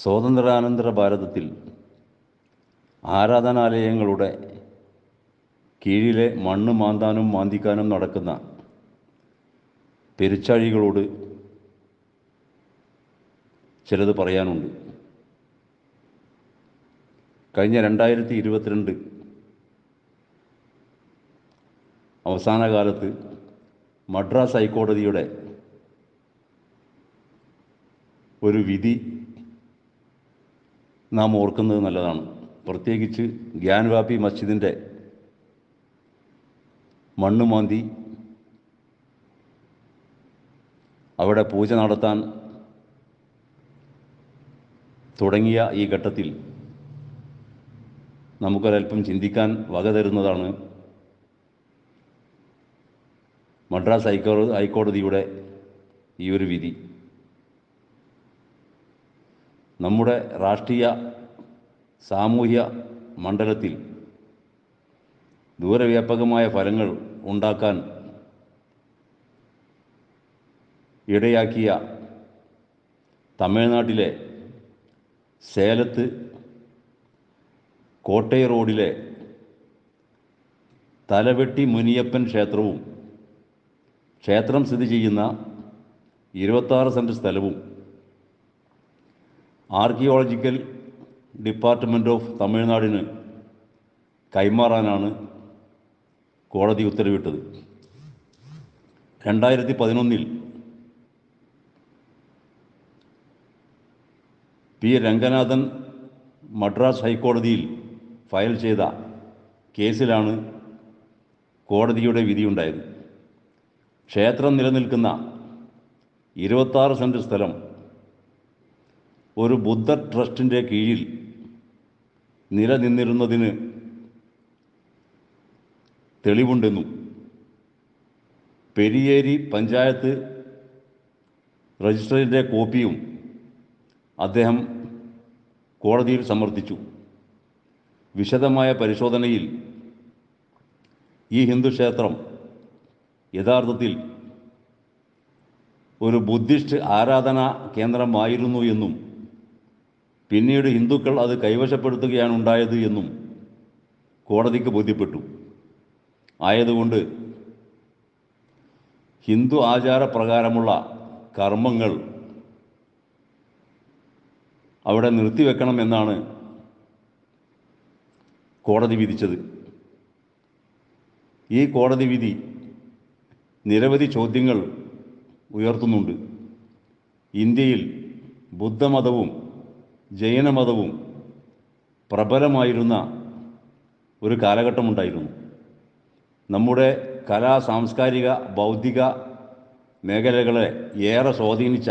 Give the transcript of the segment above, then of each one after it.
സ്വാതന്ത്ര്യാനന്തര ഭാരതത്തിൽ ആരാധനാലയങ്ങളുടെ കീഴിലെ മണ്ണ് മാന്താനും മാന്തിക്കാനും നടക്കുന്ന പെരുച്ചാഴികളോട് ചിലത് പറയാനുണ്ട്. കഴിഞ്ഞ രണ്ടായിരത്തി ഇരുപത്തിരണ്ട് അവസാന കാലത്ത് മദ്രാസ് ഹൈക്കോടതിയുടെ ഒരു വിധി നാം ഓർക്കുന്നത് നല്ലതാണ്. പ്രത്യേകിച്ച് ഗ്യാൻവാപ്പി മസ്ജിദിന്റെ മണ്ണ് മാന്തി അവിടെ പൂജ നടത്താൻ തുടങ്ങിയ ഈ ഘട്ടത്തിൽ നമുക്കൊരൽപ്പം ചിന്തിക്കാൻ വക തരുന്നതാണ് മദ്രാസ് ഹൈക്കോ ഹൈക്കോടതിയുടെ ഈ ഒരു വിധി. നമ്മുടെ രാഷ്ട്രീയ സാമൂഹ്യ മണ്ഡലത്തിൽ ദൂരവ്യാപകമായ ഫലങ്ങൾ ഉണ്ടാക്കാൻ ഇടയാക്കിയ തമിഴ്നാട്ടിലെ സേലത്ത് കോട്ടയ റോഡിലെ തലവെട്ടി മുനിയപ്പൻ ക്ഷേത്രവും ക്ഷേത്രം സ്ഥിതി ചെയ്യുന്ന ഇരുപത്താറ് സെന്റ് സ്ഥലവും ആർക്കിയോളജിക്കൽ ഡിപ്പാർട്ട്മെന്റ് ഓഫ് തമിഴ്നാടിന് കൈമാറാനാണ് കോടതി ഉത്തരവിട്ടത്. രണ്ടായിരത്തി പതിനൊന്നിൽ പി. രംഗനാഥൻ മദ്രാസ് ഹൈക്കോടതിയിൽ ഫയൽ ചെയ്ത കേസിലാണ് കോടതിയുടെ വിധിയുണ്ടായത്. ക്ഷേത്രം നിലനിൽക്കുന്ന ഇരുപത്താറ് സെന്റ് സ്ഥലം ഒരു ബുദ്ധ ട്രസ്റ്റിന്റെ കീഴിൽ നിലനിന്നിരുന്നതിന് തെളിവുണ്ടെന്നും പെരിയേരി പഞ്ചായത്ത് രജിസ്റ്ററിന്റെ കോപ്പിയും അദ്ദേഹം കോടതിയിൽ സമർപ്പിച്ചു. വിശദമായ പരിശോധനയിൽ ഈ ഹിന്ദു ക്ഷേത്രം യഥാർത്ഥത്തിൽ ഒരു ബുദ്ധിസ്റ്റ് ആരാധനാ കേന്ദ്രമായിരുന്നു എന്നും പിന്നീട് ഹിന്ദുക്കൾ അത് കൈവശപ്പെടുത്തുകയാണ് ഉണ്ടായത് എന്നും കോടതിക്ക് ബോധ്യപ്പെട്ടു. ആയതുകൊണ്ട് ഹിന്ദു ആചാരപ്രകാരമുള്ള കർമ്മങ്ങൾ അവിടെ നിർത്തിവെക്കണമെന്നാണ് കോടതി വിധിച്ചത്. ഈ കോടതി വിധി നിരവധി ചോദ്യങ്ങൾ ഉയർത്തുന്നുണ്ട്. ഇന്ത്യയിൽ ബുദ്ധമതവും ജൈനമതവും പ്രബലമായിരുന്ന ഒരു കാലഘട്ടമുണ്ടായിരുന്നു. നമ്മുടെ കലാ സാംസ്കാരിക ബൗദ്ധിക മേഖലകളെ ഏറെ സ്വാധീനിച്ച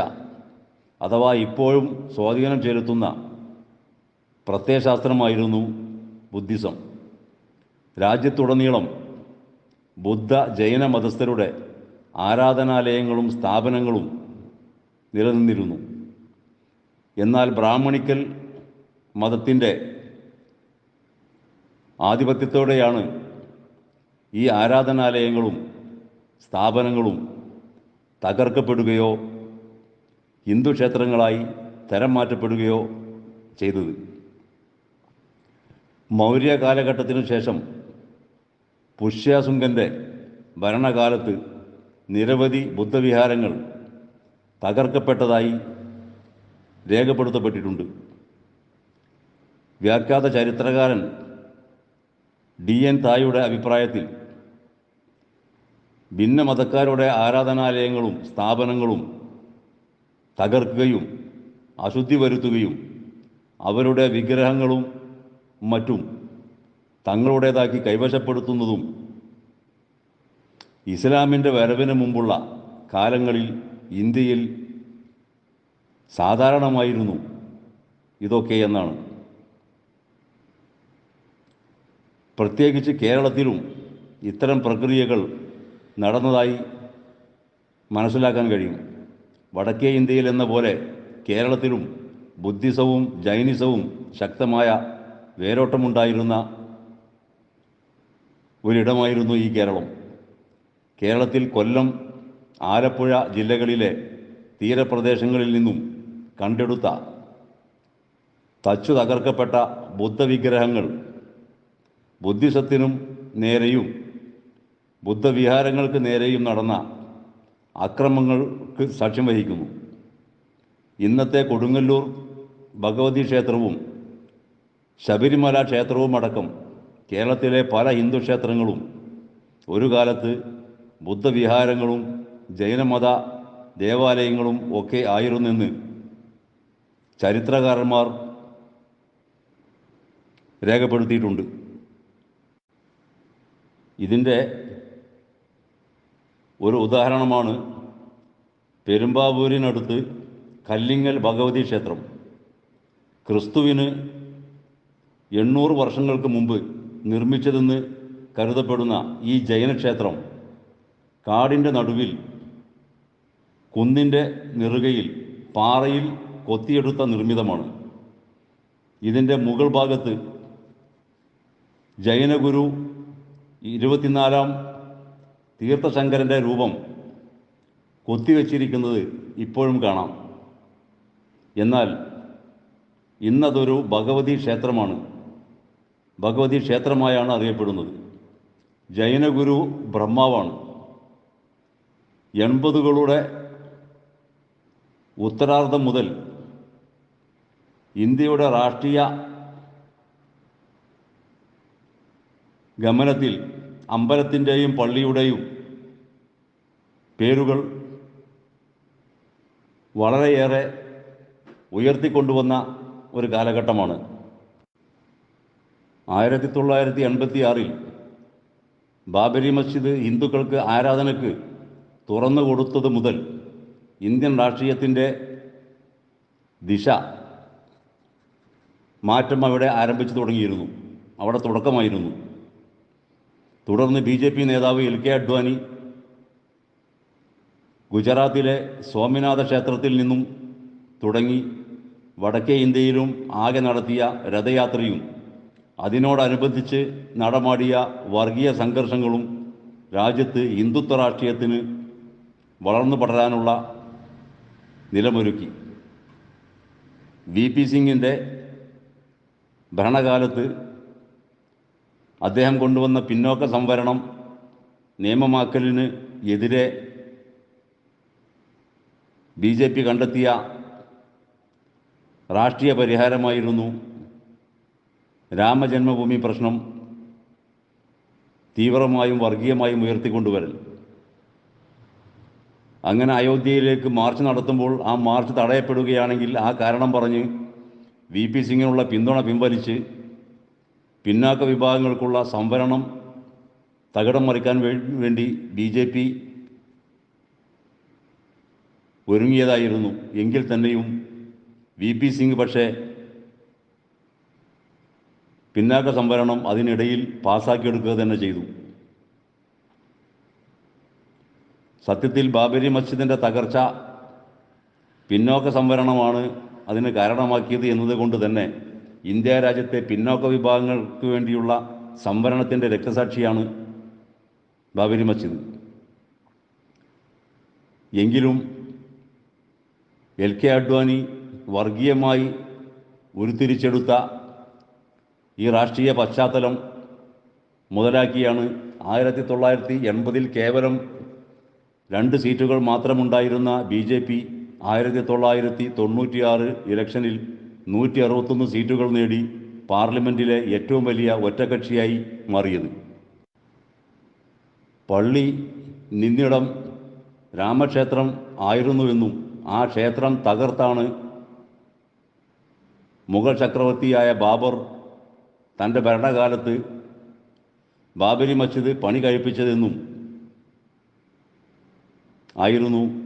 അഥവാ ഇപ്പോഴും സ്വാധീനം ചെലുത്തുന്ന പ്രത്യയശാസ്ത്രമായിരുന്നു ബുദ്ധിസം. രാജ്യത്തുടനീളം ബുദ്ധ ജൈന മതസ്ഥരുടെ ആരാധനാലയങ്ങളും സ്ഥാപനങ്ങളും നിലനിന്നിരുന്നു. എന്നാൽ ബ്രാഹ്മണിക്കൽ മതത്തിന്റെ ആധിപത്യത്തോടെയാണ് ഈ ആരാധനാലയങ്ങളും സ്ഥാപനങ്ങളും തകർക്കപ്പെടുകയോ ഹിന്ദു ക്ഷേത്രങ്ങളായി തരം മാറ്റപ്പെടുകയോ ചെയ്തത്. മൗര്യ കാലഘട്ടത്തിനു ശേഷം പുഷ്യാസുങ്കന്റെ ഭരണകാലത്ത് നിരവധി ബുദ്ധവിഹാരങ്ങൾ തകർക്കപ്പെട്ടതായി രേഖപ്പെടുത്തപ്പെട്ടിട്ടുണ്ട്. വ്യാഖ്യാത ചരിത്രകാരൻ ഡി എൻ തായുടെ അഭിപ്രായത്തിൽ ഭിന്ന ഭിന്നമതക്കാരുടെ ആരാധനാലയങ്ങളും സ്ഥാപനങ്ങളും തകർക്കുകയും അശുദ്ധി വരുത്തുകയും അവരുടെ വിഗ്രഹങ്ങളും മറ്റും തങ്ങളുടേതാക്കി കൈവശപ്പെടുത്തുന്നതും ഇസ്ലാമിന്റെ വരവിന് മുമ്പുള്ള കാലങ്ങളിൽ ഇന്ത്യയിൽ സാധാരണമായിരുന്നു ഇതൊക്കെ എന്നാണ്. പ്രത്യേകിച്ച് കേരളത്തിലും ഇത്തരം പ്രക്രിയകൾ നടന്നതായി മനസ്സിലാക്കാൻ കഴിയും. വടക്കേ ഇന്ത്യയിൽ എന്ന പോലെ കേരളത്തിലും ബുദ്ധിസവും ജൈനിസവും ശക്തമായ വേരോട്ടമുണ്ടായിരുന്ന ഒരിടമായിരുന്നു ഈ കേരളം. കേരളത്തിൽ കൊല്ലം ആലപ്പുഴ ജില്ലകളിലെ തീരപ്രദേശങ്ങളിൽ നിന്നും കണ്ടെടുത്ത തച്ചു തകർക്കപ്പെട്ട ബുദ്ധവിഗ്രഹങ്ങൾ ബുദ്ധിസത്തിനും നേരെയും ബുദ്ധവിഹാരങ്ങൾക്ക് നേരെയും നടന്ന അക്രമങ്ങൾക്ക് സാക്ഷ്യം വഹിക്കുന്നു. ഇന്നത്തെ കൊടുങ്ങല്ലൂർ ഭഗവതി ക്ഷേത്രവും ശബരിമല ക്ഷേത്രവും അടക്കം കേരളത്തിലെ പല ഹിന്ദു ക്ഷേത്രങ്ങളും ഒരു കാലത്ത് ബുദ്ധവിഹാരങ്ങളും ജൈനമത ദേവാലയങ്ങളും ഒക്കെ ആയിരുന്നെന്ന് ചരിത്രകാരന്മാർ രേഖപ്പെടുത്തിയിട്ടുണ്ട്. ഇതിന്റെ ഒരു ഉദാഹരണമാണ് പെരുമ്പാവൂരിനടുത്ത് കല്ലിങ്ങൽ ഭഗവതി ക്ഷേത്രം. ക്രിസ്തുവിന് എണ്ണൂറ് വർഷങ്ങൾക്ക് മുമ്പ് നിർമ്മിച്ചതെന്ന് കരുതപ്പെടുന്ന ഈ ജൈനക്ഷേത്രം കാടിന്റെ നടുവിൽ കുന്നിന്റെ നെറുകയിൽ പാറയിൽ കൊത്തിയെടുത്ത നിർമ്മിതമാണ്. ഇതിന്റെ മുകൾ ഭാഗത്ത് ജൈനഗുരു ഇരുപത്തിനാലാം തീർത്ഥശങ്കരന്റെ രൂപം കൊത്തിവെച്ചിരിക്കുന്നത് ഇപ്പോഴും കാണാം. എന്നാൽ ഇന്നതൊരു ഭഗവതി ക്ഷേത്രമാണ്. ഭഗവതി ക്ഷേത്രമായാണ് അറിയപ്പെടുന്നത്. ജൈനഗുരു ബ്രഹ്മാവാണ്. എൺപതുകളുടെ ഉത്തരാർദ്ധം മുതൽ ഇന്ത്യയുടെ രാഷ്ട്രീയ ഗമനത്തിൽ അമ്പലത്തിന്റെയും പള്ളിയുടെയും പേരുകൾ വളരെയേറെ ഉയർത്തിക്കൊണ്ടുവന്ന ഒരു കാലഘട്ടമാണ്. ആയിരത്തി തൊള്ളായിരത്തി എൺപത്തി ആറിൽ ബാബരി മസ്ജിദ് ഹിന്ദുക്കൾക്ക് ആരാധനയ്ക്ക് തുറന്നു കൊടുത്തത് മുതൽ ഇന്ത്യൻ രാഷ്ട്രീയത്തിന്റെ ദിശ മാറ്റം അവിടെ ആരംഭിച്ചു തുടങ്ങിയിരുന്നു. അവിടെ തുടക്കമായിരുന്നു. തുടർന്ന് ബി ജെ പി നേതാവ് എൽ കെ അഡ്വാനി ഗുജറാത്തിലെ സ്വാമിനാഥ ക്ഷേത്രത്തിൽ നിന്നും തുടങ്ങി വടക്കേ ഇന്ത്യയിലും ആകെ നടത്തിയ രഥയാത്രയും അതിനോടനുബന്ധിച്ച് നടമാടിയ വർഗീയ സംഘർഷങ്ങളും രാജ്യത്ത് ഹിന്ദുത്വ രാഷ്ട്രീയത്തിന് വളർന്നു പടരാനുള്ള നിലമൊരുക്കി. വി പി സിംഗിന്റെ ഭരണകാലത്ത് അദ്ദേഹം കൊണ്ടുവന്ന പിന്നോക്ക സംവരണം നിയമമാക്കലിന് എതിരെ ബി ജെ പി കണ്ടെത്തിയ രാഷ്ട്രീയ പരിഹാരമായിരുന്നു രാമജന്മഭൂമി പ്രശ്നം തീവ്രമായും വർഗീയമായും ഉയർത്തിക്കൊണ്ടുവരൽ. അങ്ങനെ അയോധ്യയിലേക്ക് മാർച്ച് നടത്തുമ്പോൾ ആ മാർച്ച് തടയപ്പെടുകയാണെങ്കിൽ ആ കാരണം പറഞ്ഞ് വി പി സിംഗിനുള്ള പിന്തുണ പിൻവലിച്ച് പിന്നാക്ക വിഭാഗങ്ങൾക്കുള്ള സംവരണം തകിടം മറിക്കാൻ വേണ്ടി ബി ജെ പി ഒരുങ്ങിയതായിരുന്നു. എങ്കിൽ തന്നെയും വി പി സിംഗ് പക്ഷേ പിന്നാക്ക സംവരണം അതിനിടയിൽ പാസാക്കിയെടുക്കുക തന്നെ ചെയ്തു. സത്യത്തിൽ ബാബരി മസ്ജിദിന്റെ തകർച്ച പിന്നോക്ക സംവരണമാണ് അതിന് കാരണമാക്കിയത് എന്നതുകൊണ്ട് തന്നെ ഇന്ത്യ രാജ്യത്തെ പിന്നോക്ക വിഭാഗങ്ങൾക്ക് വേണ്ടിയുള്ള സംവരണത്തിന്റെ രക്തസാക്ഷിയാണ് ബാബരി മസ്ജിദ്. എങ്കിലും എൽ കെ അഡ്വാനി വർഗീയമായി ഉരുത്തിരിച്ചെടുത്ത ഈ രാഷ്ട്രീയ പശ്ചാത്തലം മുതലാക്കിയാണ് ആയിരത്തി തൊള്ളായിരത്തി എൺപതിൽ കേവലം രണ്ട് സീറ്റുകൾ മാത്രമുണ്ടായിരുന്ന ബി ജെ പി ആയിരത്തി തൊള്ളായിരത്തി തൊണ്ണൂറ്റിയാറ് ഇലക്ഷനിൽ നൂറ്റി അറുപത്തൊന്ന് സീറ്റുകൾ നേടി പാർലമെന്റിലെ ഏറ്റവും വലിയ ഒറ്റകക്ഷിയായി മാറിയത്. പള്ളി നിന്നിടം രാമക്ഷേത്രം ആയിരുന്നുവെന്നും ആ ക്ഷേത്രം തകർത്താണ് മുഗൾ ചക്രവർത്തിയായ ബാബർ തന്റെ ഭരണകാലത്ത് ബാബരി മസ്ജിദ് പണി കഴിപ്പിച്ചതെന്നും ആയിരുന്നു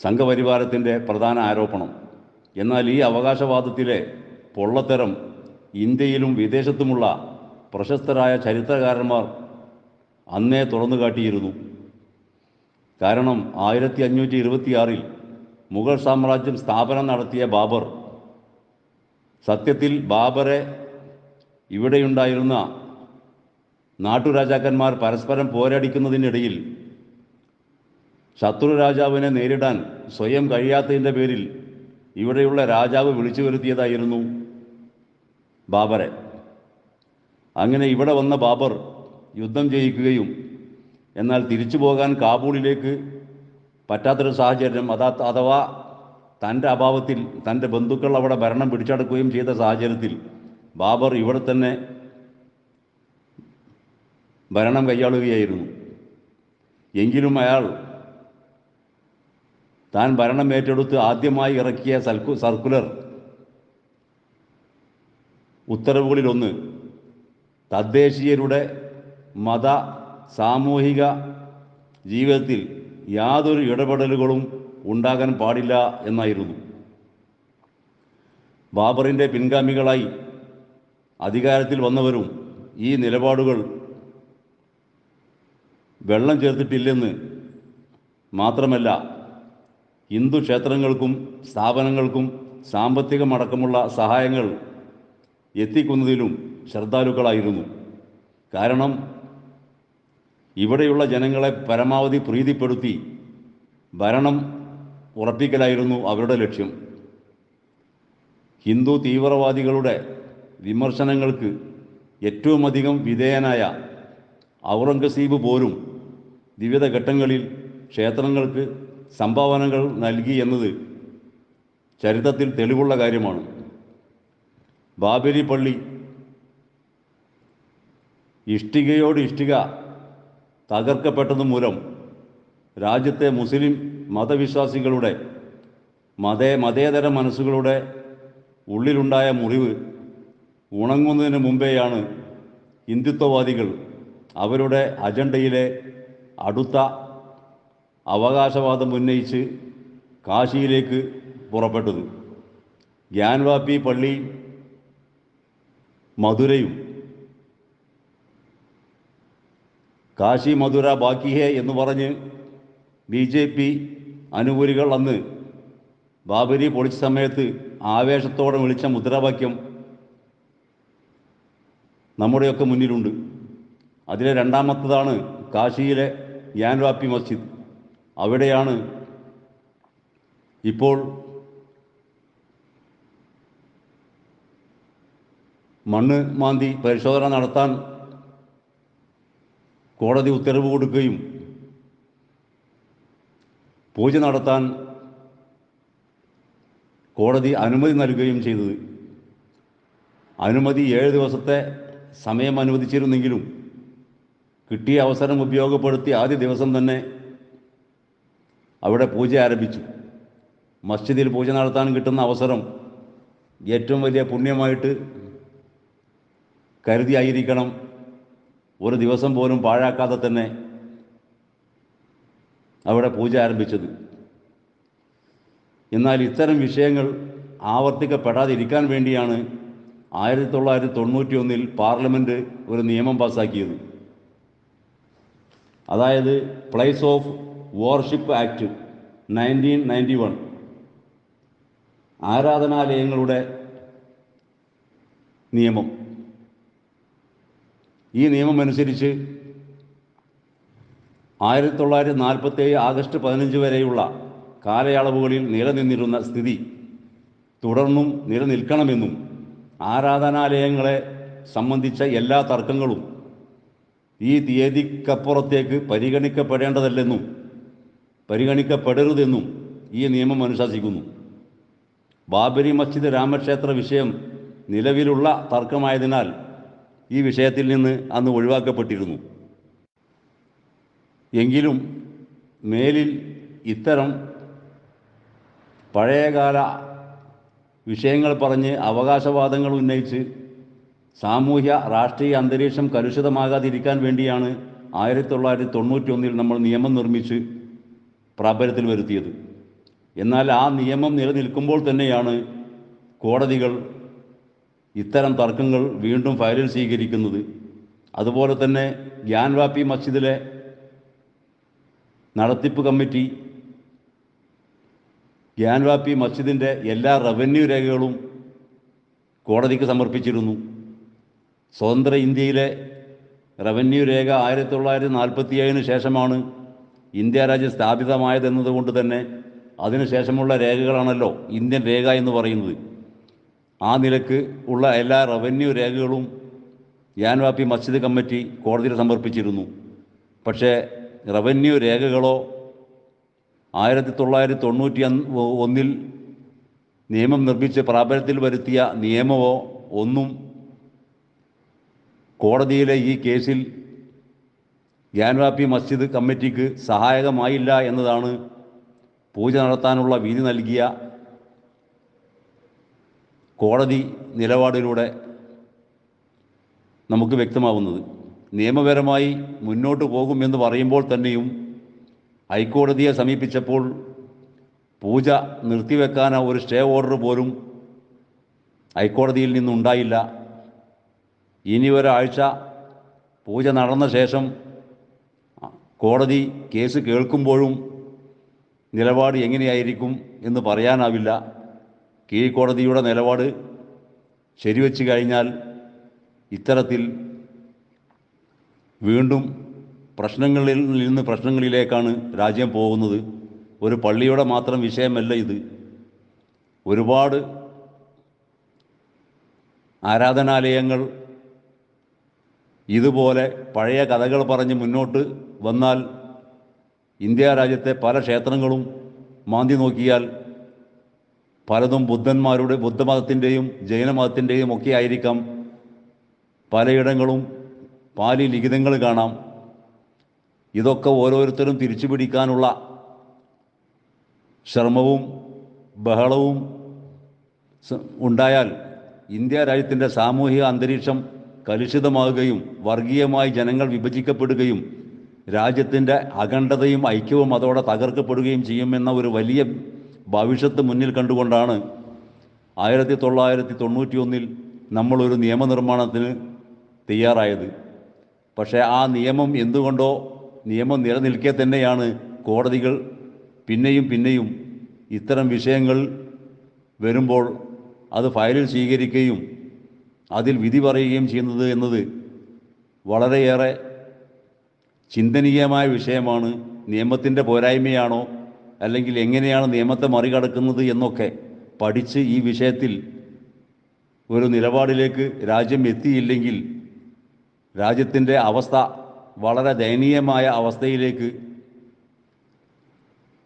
സംഘപരിവാരത്തിന്റെ പ്രധാന ആരോപണം. എന്നാൽ ഈ അവകാശവാദത്തിലെ പൊള്ളത്തരം ഇന്ത്യയിലും വിദേശത്തുമുള്ള പ്രശസ്തരായ ചരിത്രകാരന്മാർ അന്നേ തുറന്നു കാട്ടിയിരുന്നു. കാരണം ആയിരത്തി അഞ്ഞൂറ്റി ഇരുപത്തിയാറിൽ മുഗൾ സാമ്രാജ്യം സ്ഥാപനം നടത്തിയ ബാബർ സത്യത്തിൽ ബാബറെ ഇവിടെയുണ്ടായിരുന്ന നാട്ടുരാജാക്കന്മാർ പരസ്പരം പോരടിക്കുന്നതിനിടയിൽ ശത്രു രാജാവിനെ നേരിടാൻ സ്വയം കഴിയാത്തതിന്റെ പേരിൽ ഇവിടെയുള്ള രാജാവ് വിളിച്ചു വരുത്തിയതായിരുന്നു ബാബറെ. അങ്ങനെ ഇവിടെ വന്ന ബാബർ യുദ്ധം ജയിക്കുകയും എന്നാൽ തിരിച്ചു പോകാൻ കാബൂളിലേക്ക് പറ്റാത്തൊരു സാഹചര്യം അതാ അഥവാ തന്റെ അഭാവത്തിൽ തന്റെ ബന്ധുക്കൾ അവിടെ ഭരണം പിടിച്ചടക്കുകയും ചെയ്ത സാഹചര്യത്തിൽ ബാബർ ഇവിടെ തന്നെ ഭരണം കൈയാളുകയായിരുന്നു. എങ്കിലും അയാൾ താൻ ഭരണം ഏറ്റെടുത്ത് ആദ്യമായി ഇറക്കിയ സൽക്കു സർക്കുലർ. ഉത്തരവുകളിലൊന്ന് തദ്ദേശീയരുടെ മത സാമൂഹിക ജീവിതത്തിൽ യാതൊരു ഇടപെടലുകളും ഉണ്ടാകാൻ പാടില്ല എന്നായിരുന്നു. ബാബറിന്റെ പിൻഗാമികളായി അധികാരത്തിൽ വന്നവരും ഈ നിലപാടുകൾ വെള്ളം ചേർത്തിട്ടില്ലെന്ന് മാത്രമല്ല ഹിന്ദു ക്ഷേത്രങ്ങൾക്കും സ്ഥാപനങ്ങൾക്കും സാമ്പത്തികമടക്കമുള്ള സഹായങ്ങൾ എത്തിക്കുന്നതിലും ശ്രദ്ധാലുക്കളായിരുന്നു. കാരണം ഇവിടെയുള്ള ജനങ്ങളെ പരമാവധി പ്രീതിപ്പെടുത്തി ഭരണം ഉറപ്പിക്കലായിരുന്നു അവരുടെ ലക്ഷ്യം. ഹിന്ദു തീവ്രവാദികളുടെ വിമർശനങ്ങൾക്ക് ഏറ്റവും അധികം വിധേയനായ ഔറംഗസീബ് പോലും വിവിധ ഘട്ടങ്ങളിൽ ക്ഷേത്രങ്ങൾക്ക് സംഭാവനകൾ നൽകി എന്നത് ചരിത്രത്തിൽ തെളിവുള്ള കാര്യമാണ്. ബാബരി പള്ളി ഇഷ്ടികയോട് ഇഷ്ടിക തകർക്കപ്പെട്ടത് മൂലം രാജ്യത്തെ മുസ്ലിം മതവിശ്വാസികളുടെ മതേ മതേതര മനസ്സുകളുടെ ഉള്ളിലുണ്ടായ മുറിവ് ഉണങ്ങുന്നതിന് മുമ്പേയാണ് ഹിന്ദുത്വവാദികൾ അവരുടെ അജണ്ടയിലെ അടുത്ത അവകാശവാദം ഉന്നയിച്ച് കാശിയിലേക്ക് പുറപ്പെട്ടത്. ഗ്യാൻവാപ്പി പള്ളി മധുരയും. കാശി മധുര ബാക്കിഹേ എന്ന് പറഞ്ഞ് ബി ജെ പി അനുകൂലികൾ അന്ന് ബാബരി പൊളിച്ച സമയത്ത് ആവേശത്തോടെ വിളിച്ച മുദ്രാവാക്യം നമ്മുടെയൊക്കെ മുന്നിലുണ്ട്. അതിലെ രണ്ടാമത്തതാണ് കാശിയിലെ ഗ്യാൻവാപ്പി മസ്ജിദ്. അവിടെയാണ് ഇപ്പോൾ മണ്ണ് മാന്തി പരിശോധന നടത്താൻ കോടതി ഉത്തരവ് കൊടുക്കുകയും പൂജ നടത്താൻ കോടതി അനുമതി നൽകുകയും ചെയ്തത്. അനുമതി ഏഴ് ദിവസത്തെ സമയം അനുവദിച്ചിരുന്നെങ്കിലും കിട്ടിയ അവസരം ഉപയോഗപ്പെടുത്തി ആദ്യ ദിവസം തന്നെ അവിടെ പൂജ ആരംഭിച്ചു. മസ്ജിദിൽ പൂജ നടത്താൻ കിട്ടുന്ന അവസരം ഏറ്റവും വലിയ പുണ്യമായിട്ട് കരുതിയായിരിക്കണം. ഒരു ദിവസം പോലും പാഴാക്കാതെ തന്നെ അവിടെ പൂജ ആരംഭിച്ചത്. എന്നാൽ ഇത്തരം വിഷയങ്ങൾ ആവർത്തിക്കപ്പെടാതിരിക്കാൻ വേണ്ടിയാണ് ആയിരത്തി തൊള്ളായിരത്തി തൊണ്ണൂറ്റി ഒന്നിൽ പാർലമെന്റ് ഒരു നിയമം പാസ്സാക്കിയത് അതായത് place of worship act nineteen ninety one ആരാധനാലയങ്ങളുടെ നിയമം. ഈ നിയമം അനുസരിച്ച് ആയിരത്തി തൊള്ളായിരത്തി നാൽപ്പത്തേഴ് ആഗസ്റ്റ് പതിനഞ്ച് വരെയുള്ള കാലയളവുകളിൽ നിലനിന്നിരുന്ന സ്ഥിതി തുടർന്നും നിലനിൽക്കണമെന്നും ആരാധനാലയങ്ങളെ സംബന്ധിച്ച എല്ലാ തർക്കങ്ങളും ഈ തീയതിക്കപ്പുറത്തേക്ക് പരിഗണിക്കപ്പെടേണ്ടതല്ലെന്നും പരിഗണിക്കപ്പെടരുതെന്നും ഈ നിയമം അനുശാസിക്കുന്നു. ബാബരി മസ്ജിദ് രാമക്ഷേത്ര വിഷയം നിലവിലുള്ള തർക്കമായതിനാൽ ഈ വിഷയത്തിൽ നിന്ന് അന്ന് ഒഴിവാക്കപ്പെട്ടിരുന്നു. എങ്കിലും മേലിൽ ഇത്തരം പഴയകാല വിഷയങ്ങൾ പറഞ്ഞ് അവകാശവാദങ്ങൾ ഉന്നയിച്ച് സാമൂഹ്യ രാഷ്ട്രീയ അന്തരീക്ഷം കലുഷിതമാകാതിരിക്കാൻ വേണ്ടിയാണ് ആയിരത്തി തൊള്ളായിരത്തി തൊണ്ണൂറ്റി ഒന്നിൽ നമ്മൾ നിയമം നിർമ്മിച്ച് പ്രാബല്യത്തിൽ വരുത്തിയത്. എന്നാൽ ആ നിയമം നിലനിൽക്കുമ്പോൾ തന്നെയാണ് കോടതികൾ ഇത്തരം തർക്കങ്ങൾ വീണ്ടും ഫയലിൽ സ്വീകരിക്കുന്നത്. അതുപോലെ തന്നെ ഗ്യാൻവാപ്പി മസ്ജിദിലെ നടത്തിപ്പ് കമ്മിറ്റി ഗ്യാൻവാപ്പി മസ്ജിദിന്റെ എല്ലാ റവന്യൂ രേഖകളും കോടതിക്ക് സമർപ്പിച്ചിരുന്നു. സ്വതന്ത്ര ഇന്ത്യയിലെ റവന്യൂ രേഖ ആയിരത്തി തൊള്ളായിരത്തി നാൽപ്പത്തി ഏഴിന് ശേഷമാണ് ഇന്ത്യ രാജ്യം സ്ഥാപിതമായത് എന്നതുകൊണ്ട് തന്നെ അതിനുശേഷമുള്ള രേഖകളാണല്ലോ ഇന്ത്യൻ രേഖ എന്ന് പറയുന്നത്. ആ നിലയ്ക്ക് ഉള്ള എല്ലാ റവന്യൂ രേഖകളും യാൻവാപ്പി മസ്ജിദ് കമ്മിറ്റി കോടതിയിൽ സമർപ്പിച്ചിരുന്നു. പക്ഷേ റവന്യൂ രേഖകളോ ആയിരത്തി തൊള്ളായിരത്തി തൊണ്ണൂറ്റി ഒന്നിൽ നിയമം നിർമ്മിച്ച് പ്രാബല്യത്തിൽ വരുത്തിയ നിയമമോ ഒന്നും കോടതിയിലെ ഈ കേസിൽ ഗ്യാൻവാപ്പി മസ്ജിദ് കമ്മിറ്റിക്ക് സഹായകമായില്ല എന്നതാണ് പൂജ നടത്താനുള്ള വിധി നൽകിയ കോടതി നിലപാടിലൂടെ നമുക്ക് വ്യക്തമാവുന്നത്. നിയമപരമായി മുന്നോട്ട് പോകുമെന്ന് പറയുമ്പോൾ തന്നെയും ഹൈക്കോടതിയെ സമീപിച്ചപ്പോൾ പൂജ നിർത്തിവെക്കാൻ ഒരു സ്റ്റേ ഓർഡർ പോലും ഹൈക്കോടതിയിൽ നിന്നുണ്ടായില്ല. ഇനി ഒരാഴ്ച പൂജ നടന്ന ശേഷം കോടതി കേസ് കേൾക്കുമ്പോഴും നിലപാട് എങ്ങനെയായിരിക്കും എന്ന് പറയാനാവില്ല. കീഴ്ക്കോടതിയുടെ നിലപാട് ശരിവെച്ച് കഴിഞ്ഞാൽ ഇത്തരത്തിൽ വീണ്ടും പ്രശ്നങ്ങളിൽ നിന്ന് പ്രശ്നങ്ങളിലേക്കാണ് രാജ്യം പോകുന്നത്. ഒരു പള്ളിയുടെ മാത്രം വിഷയമല്ല ഇത്. ഒരുപാട് ആരാധനാലയങ്ങൾ ഇതുപോലെ പഴയ കഥകൾ പറഞ്ഞ് മുന്നോട്ട് വന്നാൽ ഇന്ത്യ രാജ്യത്തെ പല ക്ഷേത്രങ്ങളും മാന്തി നോക്കിയാൽ പലതും ബുദ്ധന്മാരുടെ ബുദ്ധമതത്തിന്റെയും ജൈനമതത്തിന്റെയും ഒക്കെ ആയിരിക്കാം. പലയിടങ്ങളും പാലി ലിഖിതങ്ങൾ കാണാം. ഇതൊക്കെ ഓരോരുത്തരും തിരിച്ചു പിടിക്കാനുള്ള ശ്രമവും ബഹളവും ഉണ്ടായാൽ ഇന്ത്യ രാജ്യത്തിന്റെ സാമൂഹിക അന്തരീക്ഷം കലുഷിതമാകുകയും വർഗീയമായി ജനങ്ങൾ വിഭജിക്കപ്പെടുകയും രാജ്യത്തിന്റെ അഖണ്ഡതയും ഐക്യവും അതോടെ തകർക്കപ്പെടുകയും ചെയ്യുമെന്ന ഒരു വലിയ ഭവിഷ്യത്ത് മുന്നിൽ കണ്ടുകൊണ്ടാണ് ആയിരത്തി തൊള്ളായിരത്തി തൊണ്ണൂറ്റി ഒന്നിൽ നമ്മളൊരു നിയമനിർമ്മാണത്തിന് തയ്യാറായത്. പക്ഷേ ആ നിയമം എന്തുകൊണ്ടോ നിയമം നിലനിൽക്കെ തന്നെയാണ് കോടതികൾ പിന്നെയും പിന്നെയും ഇത്തരം വിഷയങ്ങൾ വരുമ്പോൾ അത് ഫയലിൽ സ്വീകരിക്കുകയും അതിൽ വിധി പറയുകയും ചെയ്യുന്നത് എന്നത് വളരെയേറെ ചിന്തനീയമായ വിഷയമാണ് നിയമത്തിന്റെ പോരായ്മയാണോ? അല്ലെങ്കിൽ എങ്ങനെയാണ് നിയമത്തെ മറികടക്കുന്നത് എന്നൊക്കെ പഠിച്ച് ഈ വിഷയത്തിൽ ഒരു നിലപാടിലേക്ക് രാജ്യം എത്തിയില്ലെങ്കിൽ രാജ്യത്തിന്റെ അവസ്ഥ വളരെ ദയനീയമായ അവസ്ഥയിലേക്ക്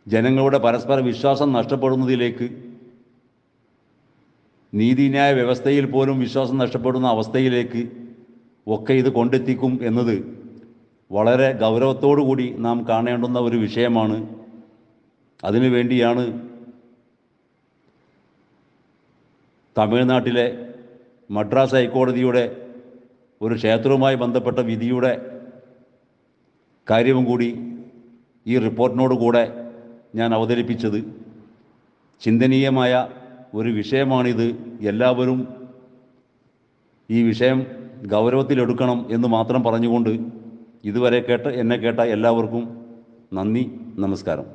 ജനങ്ങളുടെ പരസ്പര വിശ്വാസം നഷ്ടപ്പെടുന്നതിലേക്ക് നീതിന്യായ വ്യവസ്ഥയിൽ പോലും വിശ്വാസം നഷ്ടപ്പെടുന്ന അവസ്ഥയിലേക്ക് ഒക്കെ ഇത് കൊണ്ടെത്തിക്കും എന്നത് വളരെ ഗൗരവത്തോടു കൂടി നാം കാണേണ്ടുന്ന ഒരു വിഷയമാണ്. അതിനു വേണ്ടിയാണ് തമിഴ്നാട്ടിലെ മദ്രാസ് ഹൈക്കോടതിയുടെ ഒരു ക്ഷേത്രവുമായി ബന്ധപ്പെട്ട വിധിയുടെ കാര്യവും കൂടി ഈ റിപ്പോർട്ടിനോട് കൂടെ ഞാൻ അവതരിപ്പിച്ചത്. ചിന്തനീയമായ ഒരു വിഷയമാണിത്. എല്ലാവരും ഈ വിഷയം ഗൗരവത്തിലെടുക്കണം എന്ന് മാത്രം പറഞ്ഞുകൊണ്ട് ഇതുവരെ കേട്ട് എന്നെ കേട്ട എല്ലാവർക്കും നന്ദി നമസ്കാരം.